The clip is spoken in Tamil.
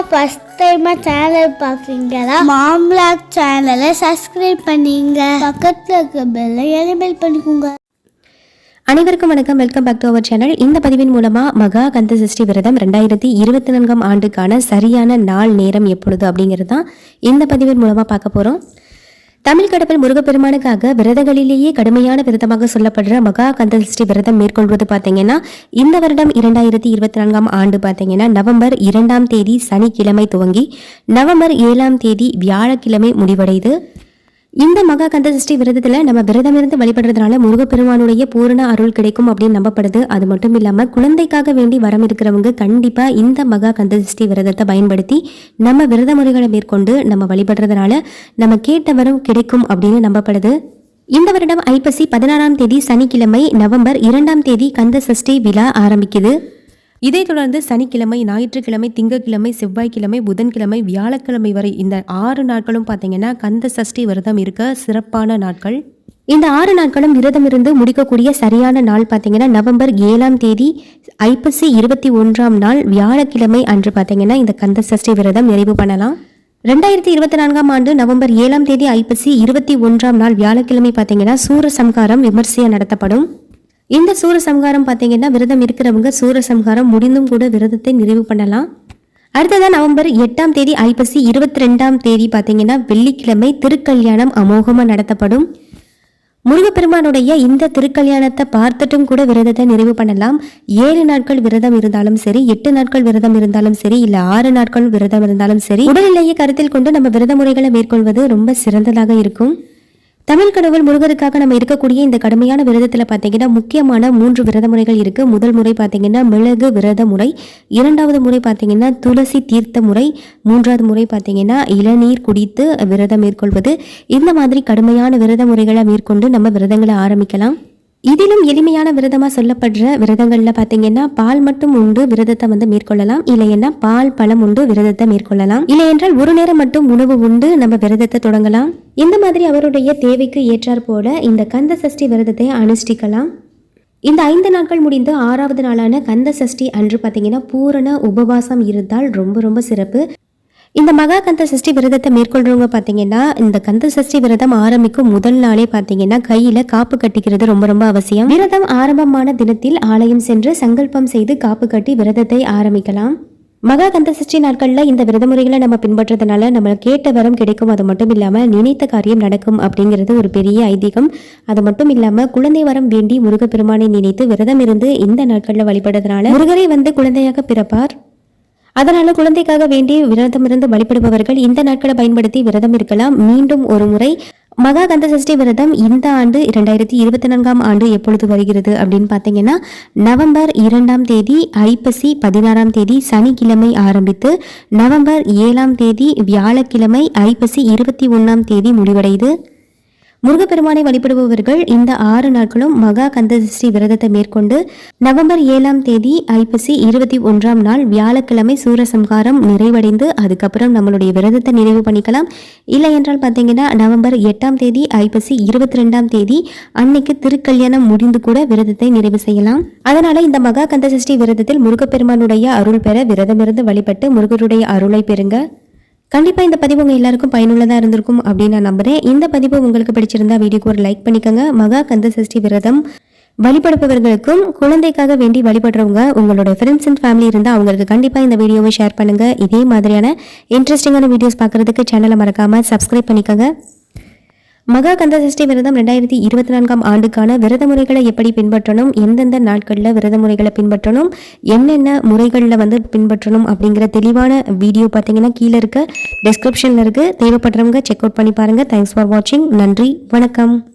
தான் ஃபஸ்ட் டைமாக சேனல் பார்க்குறீங்களா? மாம்லாக் சேனலை சப்ஸ்கிரைப் பண்ணிங்க. பக்கத்தில் இருக்க பெல்லை எனபிள் பண்ணிக்கோங்க. அனைவருக்கும் வணக்கம். Welcome back to our channel இந்த பதிவின் மூலமா மகா கந்த சஷ்டி விரதம் ரெண்டாயிரத்தி இருபத்தி நான்காம் ஆண்டுக்கான சரியான நாள் நேரம் எப்பொழுது அப்படிங்கிறது தான் இந்த பதிவின் மூலமா பார்க்க போறோம். தமிழ் கடவுள் முருகப்பெருமானுக்காக விரதங்களிலேயே கடுமையான விரதமாக சொல்லப்படுற மகா கந்தசஷ்டி விரதம் மேற்கொள்வது பார்த்தீங்கன்னா இந்த வருடம் இரண்டாயிரத்தி இருபத்தி நான்காம் ஆண்டு பார்த்தீங்கன்னா நவம்பர் இரண்டாம் தேதி சனிக்கிழமை துவங்கி நவம்பர் ஏழாம் தேதி வியாழக்கிழமை முடிவடைது. இந்த மகா கந்த சஷ்டி விரதத்தில் நம்ம விரதம் இருந்து வழிபடுறதுனால முருகப்பெருமானுடைய பூரண அருள் கிடைக்கும் அப்படின்னு நம்பப்படுது. அது மட்டும் இல்லாமல் குழந்தைக்காக வேண்டி வரம் இருக்கிறவங்க கண்டிப்பாக இந்த மகா கந்த சஷ்டி விரதத்தை பயன்படுத்தி நம்ம விரத முறைகளை மேற்கொண்டு நம்ம வழிபடுறதுனால நம்ம கேட்ட வரம் கிடைக்கும் அப்படின்னு நம்பப்படுது. இந்த வருடம் ஐப்பசி பதினாறாம் தேதி சனிக்கிழமை நவம்பர் இரண்டாம் தேதி கந்த சஷ்டி விழா ஆரம்பிக்குது. இதைத் தொடர்ந்து சனிக்கிழமை ஞாயிற்றுக்கிழமை திங்கக்கிழமை செவ்வாய்க்கிழமை புதன்கிழமை வியாழக்கிழமை வரை இந்த ஆறு நாட்களும் பார்த்தீங்கன்னா கந்த சஷ்டி விரதம் இருக்க சிறப்பான நாட்கள். இந்த ஆறு நாட்களும் விரதம் இருந்து முடிக்கக்கூடிய சரியான நாள் பார்த்தீங்கன்னா நவம்பர் ஏழாம் தேதி ஐப்பசி இருபத்தி ஒன்றாம் நாள் வியாழக்கிழமை அன்று பார்த்தீங்கன்னா இந்த கந்த சஷ்டி விரதம் நிறைவு பண்ணலாம். ரெண்டாயிரத்தி இருபத்தி நான்காம் ஆண்டு நவம்பர் ஏழாம் தேதி ஐப்பசி இருபத்தி ஒன்றாம் நாள் வியாழக்கிழமை பார்த்தீங்கன்னா சூரசம்காரம் விமர்சையாக நடத்தப்படும். இந்த சூரசம்ஹாரம் பார்த்தீங்கன்னா விரதம் இருக்கிறவங்க சூரசம்ஹாரம் முடிந்தும் கூட விரதத்தை நிறைவு பண்ணலாம். அடுத்ததான் நவம்பர் எட்டாம் தேதி ஐப்பசி இருபத்தி ரெண்டாம் தேதி பார்த்தீங்கன்னா வெள்ளிக்கிழமை திருக்கல்யாணம் அமோகமாக நடத்தப்படும். முருகப்பெருமானுடைய இந்த திருக்கல்யாணத்தை பார்த்துட்டும் கூட விரதத்தை நிறைவு பண்ணலாம். ஏழு நாட்கள் விரதம் இருந்தாலும் சரி எட்டு நாட்கள் விரதம் இருந்தாலும் சரி இல்ல ஆறு நாட்கள் விரதம் இருந்தாலும் சரி உடல்நிலையை கருத்தில் கொண்டு நம்ம விரத முறைகளை மேற்கொள்வது ரொம்ப சிறந்ததாக இருக்கும். தமிழ் கடவுள் முருகருக்காக நம்ம இருக்கக்கூடிய இந்த கடுமையான விரதத்தில் பார்த்தீங்கன்னா முக்கியமான மூன்று விரத முறைகள் இருக்கு. முதல் முறை பார்த்தீங்கன்னா மிளகு விரத முறை. இரண்டாவது முறை பார்த்தீங்கன்னா துளசி தீர்த்த முறை. மூன்றாவது முறை பார்த்தீங்கன்னா இளநீர் குடித்து விரதம் மேற்கொள்வது. இந்த மாதிரி கடுமையான விரத முறைகளை மேற்கொண்டு நம்ம விரதங்களை ஆரம்பிக்கலாம். இதிலும் எளிமையான விரதமாக சொல்லப்படுற விரதங்களில் பார்த்தீங்கன்னா பால் மட்டும் உண்டு விரதத்தை வந்து மேற்கொள்ளலாம். இல்லைன்னா பால் பழம் உண்டு விரதத்தை மேற்கொள்ளலாம். இல்லை என்றால் ஒரு நேரம் மட்டும் உணவு உண்டு நம்ம விரதத்தை தொடங்கலாம். இந்த மாதிரி அவருடைய தேவைக்கு ஏற்றாற் போல இந்த கந்த சஷ்டி விரதத்தை அனுஷ்டிக்கலாம். இந்த ஐந்து நாட்கள் முடிந்து ஆறாவது நாளான கந்த சஷ்டி அன்று பார்த்தீங்கன்னா பூரண உபவாசம் இருந்தால் ரொம்ப ரொம்ப சிறப்பு. இந்த மகா கந்த சஷ்டி விரதத்தை மேற்கொள்றவங்க பார்த்தீங்கன்னா இந்த கந்த சஷ்டி விரதம் ஆரம்பிக்கும் முதல் நாளே பார்த்தீங்கன்னா கையில காப்பு கட்டிக்கிறது ரொம்ப ரொம்ப அவசியம். விரதம் ஆரம்பமான தினத்தில் ஆலயம் சென்று சங்கல்பம் செய்து காப்பு கட்டி விரதத்தை ஆரம்பிக்கலாம். மகா கந்த சஷ்டி நாட்களில் இந்த விரத முறைகளை நம்ம பின்பற்றதுனால நம்ம கேட்ட வரம் கிடைக்கும். அது மட்டும் இல்லாமல் நினைத்த காரியம் நடக்கும் அப்படிங்கிறது ஒரு பெரிய ஐதீகம். அது மட்டும் இல்லாமல் குழந்தை வரம் வேண்டி முருகப்பெருமானை நினைத்து விரதம் இருந்து இந்த நாட்களில் வழிபடுறதுனால முருகரை வந்து குழந்தையாக பிறப்பார். அதனால குழந்தைக்காக வேண்டி விரதம் இருந்து வழிபடுபவர்கள் இந்த நாட்களை பயன்படுத்தி விரதம் இருக்கலாம். மீண்டும் ஒரு முறை மகா கந்த சஷ்டி விரதம் இந்த ஆண்டு இரண்டாயிரத்தி இருபத்தி நான்காம் ஆண்டு எப்பொழுது வருகிறது அப்படின்னு பார்த்தீங்கன்னா நவம்பர் இரண்டாம் தேதி ஐப்பசி பதினாறாம் தேதி சனிக்கிழமை ஆரம்பித்து நவம்பர் ஏழாம் தேதி வியாழக்கிழமை ஐப்பசி இருபத்தி ஒன்றாம் தேதி முடிவடைது முருகப்பெருமானை வழிபடுபவர்கள் இந்த ஆறு நாட்களும் மகா கந்தசஷ்டி விரதத்தை மேற்கொண்டு நவம்பர் ஏழாம் தேதி ஐப்பசி இருபத்தி ஒன்றாம் நாள் வியாழக்கிழமை சூரசம்காரம் நிறைவடைந்து அதுக்கப்புறம் நம்மளுடைய விரதத்தை நிறைவு பண்ணிக்கலாம். இல்லை என்றால் பார்த்தீங்கன்னா நவம்பர் எட்டாம் தேதி ஐப்பசி இருபத்தி ரெண்டாம் தேதி அன்னைக்கு திருக்கல்யாணம் முடிந்து கூட விரதத்தை நிறைவு செய்யலாம். அதனால இந்த மகா கந்தசஷ்டி விரதத்தில் முருகப்பெருமானுடைய அருள் பெற விரதமிருந்து வழிபட்டு முருகருடைய அருளை பெறுங்க. கண்டிப்பாக இந்த பதிவு உங்கள் எல்லாருக்கும் பயனுள்ளதாக இருந்திருக்கும் அப்படின்னு நான் நம்புகிறேன் இந்த பதிவு உங்களுக்கு பிடிச்சிருந்தா வீடியோக்கு ஒரு லைக் பண்ணிக்கோங்க. மகா கந்த சஷ்டி விரதம் வழிபடுபவர்களுக்கும் குழந்தைக்காக வேண்டி வழிபடுறவங்க உங்களோட ஃப்ரெண்ட்ஸ் அண்ட் ஃபேமிலி இருந்தால் அவங்களுக்கு கண்டிப்பாக இந்த வீடியோவை ஷேர் பண்ணுங்கள் இதே மாதிரியான இன்ட்ரெஸ்டிங்கான வீடியோஸ் பார்க்குறதுக்கு சேனலை மறக்காமல் சப்ஸ்கிரைப் பண்ணிக்கோங்க. மகா கந்த சஷ்டி விரதம் ரெண்டாயிரத்தி இருபத்தி நான்காம் ஆண்டுக்கான விரத முறைகளை எப்படி பின்பற்றணும் எந்தெந்த நாட்களில் விரத முறைகளை பின்பற்றணும் என்னென்ன முறைகளில் வந்து பின்பற்றணும் அப்படிங்கிற தெளிவான வீடியோ பார்த்தீங்கன்னா கீழே இருக்க டிஸ்கிரிப்ஷனில் இருக்குது தேவைப்படுறவங்க செக் அவுட் பண்ணி பாருங்கள் தேங்க்ஸ் ஃபார் வாட்சிங் நன்றி. வணக்கம்.